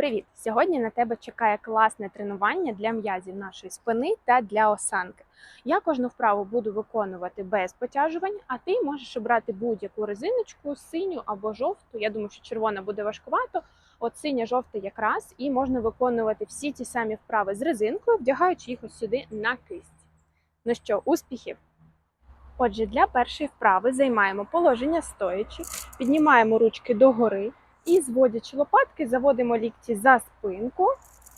Привіт! Сьогодні на тебе чекає класне тренування для м'язів нашої спини та для осанки. Я кожну вправу буду виконувати без потяжувань, а ти можеш обрати будь-яку резиночку, синю або жовту. Я думаю, що червона буде важкувато. От синя жовта якраз, і можна виконувати всі ті самі вправи з резинкою, вдягаючи їх ось сюди на кисть. Ну що, успіхів! Отже, для першої вправи займаємо положення стоячи, піднімаємо ручки догори. І зводячи лопатки, заводимо лікті за спинку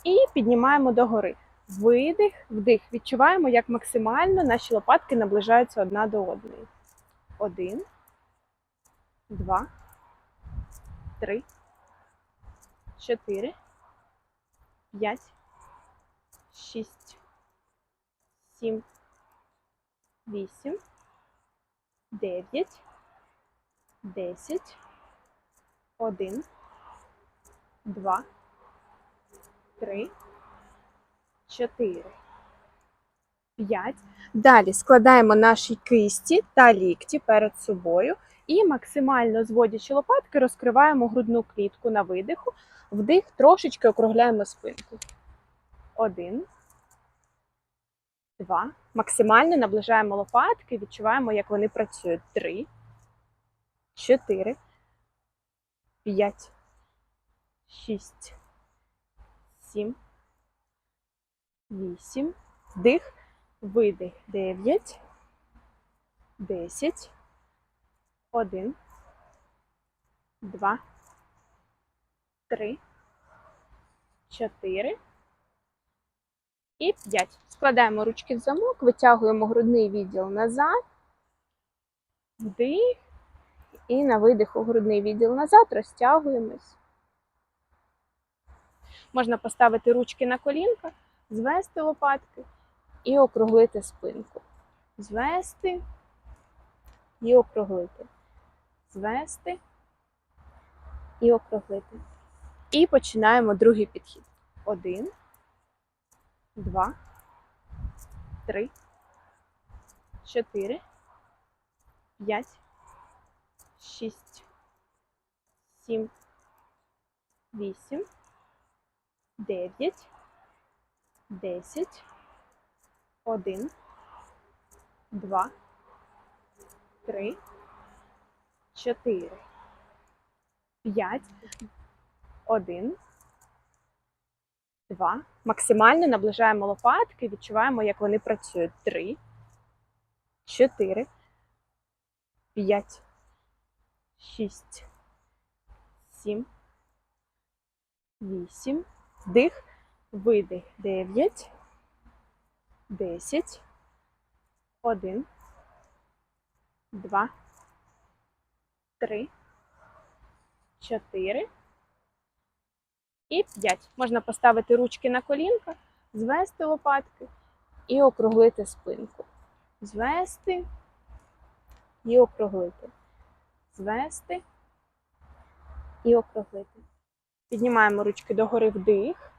і піднімаємо догори. Видих, вдих. Відчуваємо, як максимально наші лопатки наближаються одна до одної. Один, два, три, чотири, п'ять, шість, сім, вісім, дев'ять, десять. Один, два, три, чотири, п'ять. Далі складаємо наші кисті та лікті перед собою і максимально зводячи лопатки, розкриваємо грудну клітку на видиху. Вдих, трошечки округляємо спинку. Один. Два. Максимально наближаємо лопатки, відчуваємо, як вони працюють. Три. Чотири. П'ять, шість, сім, вісім. Вдих, видих. Дев'ять, десять, один, два, три, чотири і п'ять. Складаємо ручки в замок, витягуємо грудний відділ назад. Вдих. І на видиху грудний відділ назад розтягуємось. Можна поставити ручки на колінка, звести лопатки і округлити спинку. Звести і округлити. Звести і округлити. І починаємо другий підхід. Один, два, три, чотири, п'ять шість, сім, вісім, дев'ять, десять, один, два, три, чотири, п'ять, один, два. Максимально наближаємо лопатки, відчуваємо, як вони працюють. Три, чотири, п'ять шість, сім, вісім, вдих, видих, дев'ять, десять, один, два, три, чотири. І п'ять. Можна поставити ручки на колінка, звести лопатки і округлити спинку. Звести і округлити звести і округлити. Піднімаємо ручки догори вдих,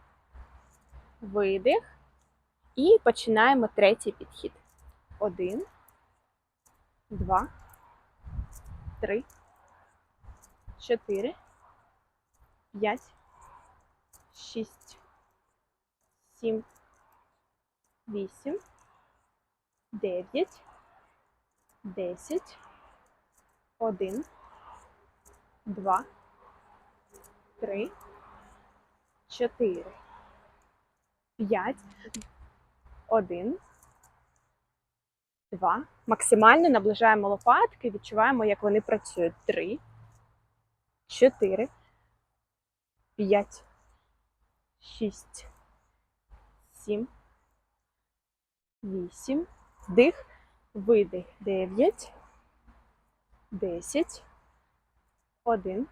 видих. І починаємо третій підхід. Один, два, три, чотири, п'ять, шість, сім, вісім, дев'ять, десять. Один, два, три, чотири, п'ять, один, два. Максимально наближаємо лопатки, відчуваємо, як вони працюють. Три, чотири, п'ять, шість, сім, вісім. Вдих, видих. Дев'ять. Десять. Один.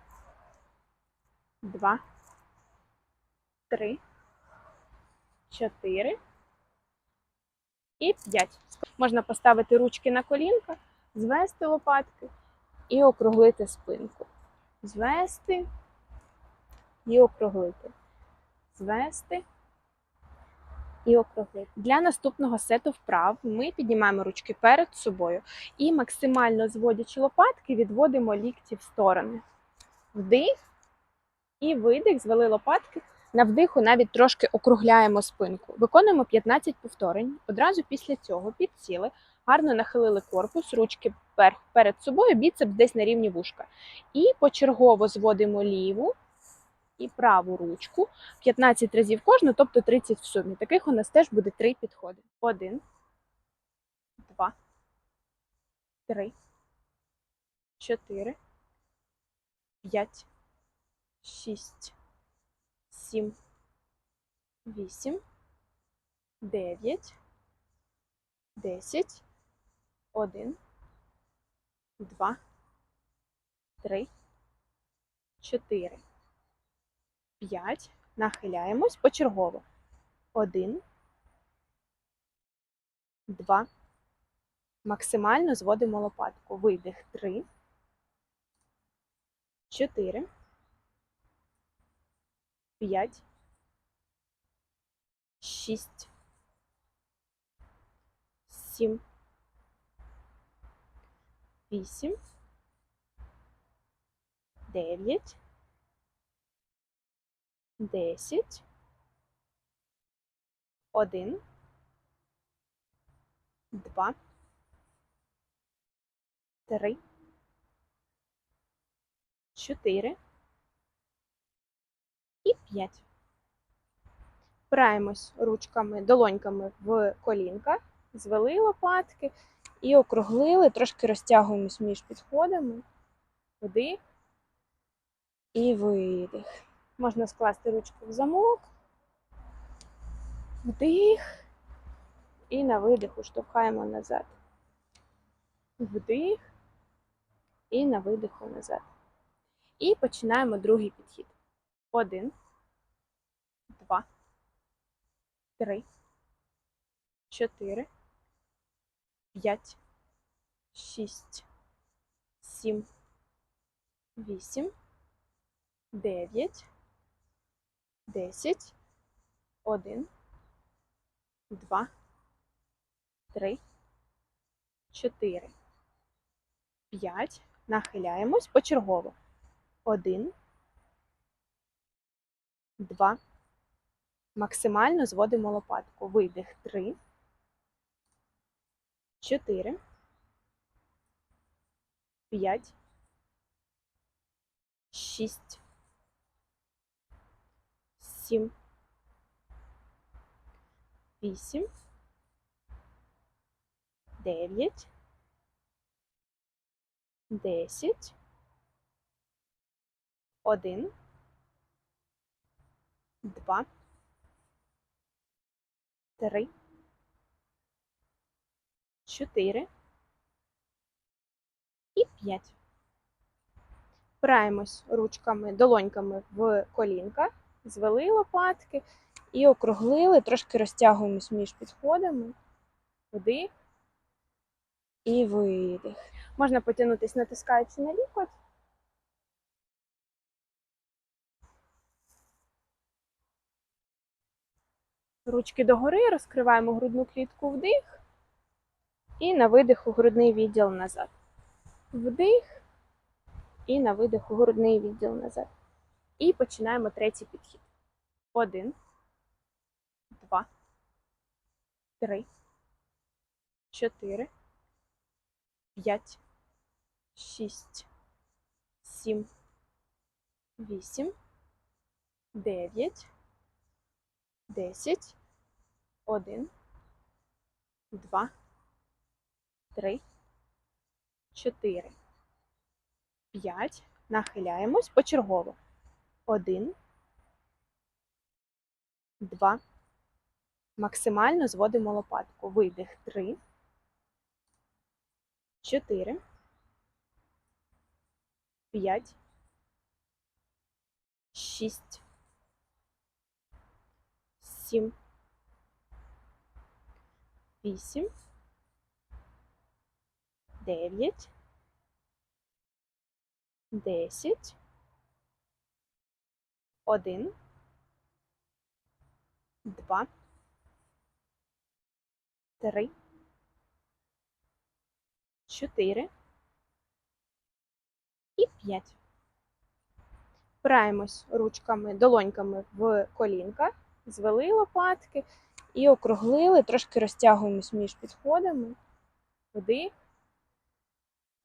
Два. Три. Чотири. І п'ять. Можна поставити ручки на колінка, звести лопатки і округлити спинку. Звести і округлити. Звести і округлити. Для наступного сету вправ ми піднімаємо ручки перед собою і максимально зводячи лопатки, відводимо лікті в сторони. Вдих і видих, звели лопатки, На вдиху навіть трошки округляємо спинку. Виконуємо 15 повторень. Одразу після цього підсіли, гарно нахилили корпус, ручки перед собою, біцепс десь на рівні вушка. І почергово зводимо ліву і праву ручку 15 разів кожну, тобто 30 в сумі. Таких у нас теж буде 3 підходи. Один, два, три, чотири, п'ять, шість, сім, вісім, дев'ять, десять, один, два, три, чотири, п'ять. Нахиляємось почергово. Один, два. Максимально зводимо лопатку. Видих. Три, чотири, п'ять, шість, сім, вісім, дев'ять, десять, один, два, три, чотири і п'ять. Впираємось ручками, долоньками в колінка, звели лопатки і округлили, трошки розтягуємось між підходами. Вдих і видих. Можна скласти ручку в замок, вдих і на видиху штовхаємо назад. Вдих і на видиху назад. І починаємо другий підхід. Один, два, три, чотири, п'ять, шість, сім, вісім, дев'ять, десять, один, два, три, чотири, п'ять. Нахиляємось почергово. Один, два. Максимально зводимо лопатку. Видих три, чотири, п'ять, шість, сім, вісім, дев'ять, десять, один, два, три, чотири. І п'ять. Впираємось ручками, долоньками в колінка, звели лопатки і округлили, трошки розтягуємось між підходами. Вдих і видих. Можна потягнутися, натискаючи на лікоть. Ручки догори, розкриваємо грудну клітку вдих. І на видиху грудний відділ назад. Вдих. І на видиху грудний відділ назад. І починаємо третій підхід. Один, два, три, чотири, п'ять, шість, сім, вісім, дев'ять, десять, один, два, три, чотири, п'ять. Нахиляємось почергово. Один, два. Максимально зводимо лопатку. Видих три, чотири, п'ять, шість, сім, вісім, дев'ять, десять, один, два, три, чотири і п'ять. Впираємось ручками, долоньками в колінка, звели лопатки і округлили, трошки розтягуємось між підходами. Вдих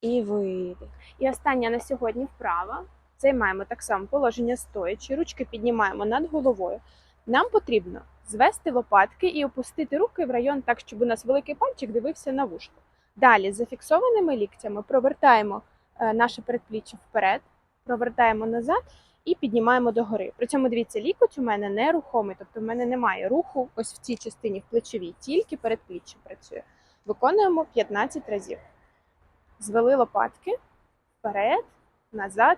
і видих. І остання на сьогодні вправа. Займаємо так само положення стоячи, ручки піднімаємо над головою. Нам потрібно звести лопатки і опустити руки в район так, щоб у нас великий пальчик дивився на вушко. Далі зафіксованими ліктями провертаємо е, наше передпліччя вперед, провертаємо назад і піднімаємо догори. При цьому дивіться, лікоть у мене не рухомий, тобто в мене немає руху ось в цій частині в плечовій, тільки передпліччя працює. Виконуємо 15 разів. Звели лопатки вперед, назад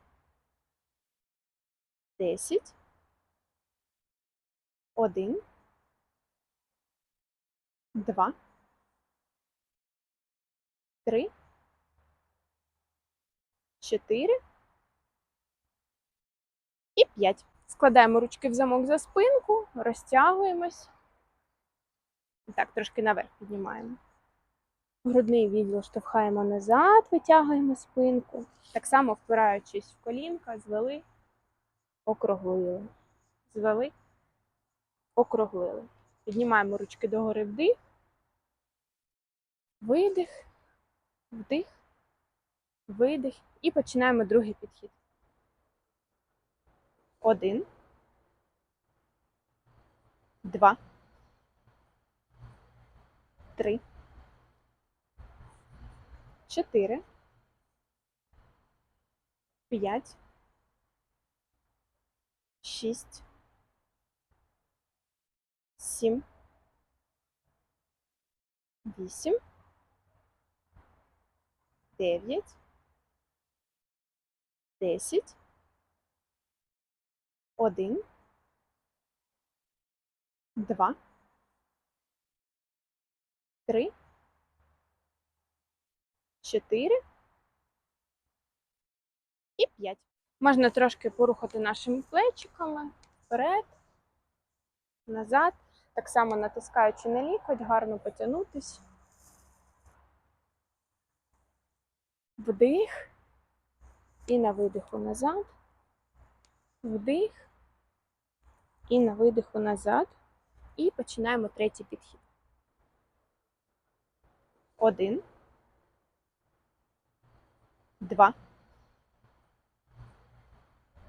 Десять. Один. Два. Три. Чотири. І п'ять. Складаємо ручки в замок за спинку, розтягуємось. І так, трошки наверх піднімаємо. Грудний відділ штовхаємо назад, витягуємо спинку. Так само впираючись в колінка, звели, округлили. Звели, округлили. Піднімаємо ручки догори вдих, видих, вдих, видих. І починаємо другий підхід. Один. Два. Три. Чотири. П'ять. Шість. Сім. Вісім. Дев'ять. Десять. Один. Два. Три. Чотири. І п'ять. Можна трошки порухати нашими плечиками вперед, назад. Так само натискаючи на лікоть, гарно потягнутись. Вдих. І на видиху назад. Вдих. І на видиху назад. І починаємо третій підхід. Один. Два.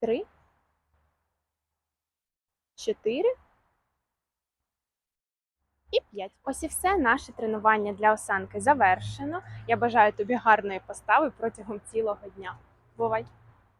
Три. Чотири. І п'ять. Ось і все наше тренування для осанки завершено. Я бажаю тобі гарної постави протягом цілого дня. Бувай!